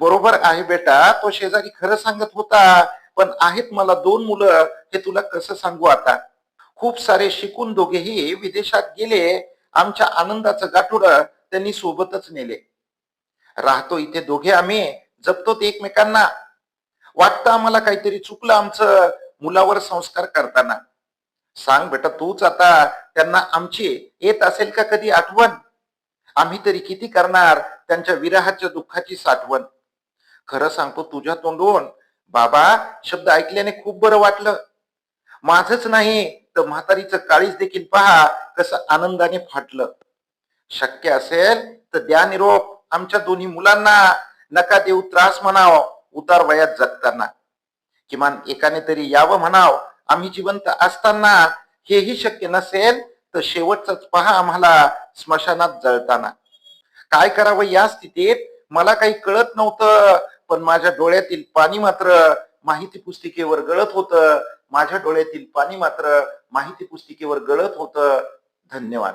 बरोबर आहे बेटा तो शेजारी खरं सांगत होता पण आहेत मला दोन मुलं हे तुला कसं सांगू आता? खूप सारे शिकून दोघेही विदेशात गेले आमच्या आनंदाचं गाठोड त्यांनी सोबतच नेले. राहतो इथे दोघे आम्ही जपतो ते एकमेकांना. वाटतं आम्हाला काहीतरी चुकलं आमचं मुलावर संस्कार करताना. सांग बेटा तूच आता त्यांना आमची येत असेल का कधी आठवण? आम्ही तरी किती करणार त्यांच्या विराहाच्या दुःखाची साठवण? खरं सांगतो तुझ्या तोंडून बाबा शब्द ऐकल्याने खूप बरं वाटलं. माझच नाही तर म्हातारीचं काळीच देखील पहा कसं आनंदाने फाटलं. शक्य असेल तर द्या निरोप आमच्या दोन्ही मुलांना. नका देऊ त्रास म्हणाव उतार वयात जगताना. किमान एकाने तरी यावं म्हणाव आम्ही जिवंत असताना. हेही शक्य नसेल तर शेवटच पहा आम्हाला स्मशानात जळताना. काय करावं या स्थितीत? मला काही कळत नव्हतं. पण माझ्या डोळ्यातील पाणी मात्र माहिती पुस्तिकेवर गळत होतं. माझ्या डोळ्यातील पाणी मात्र माहिती पुस्तिकेवर गळत होतं. धन्यवाद.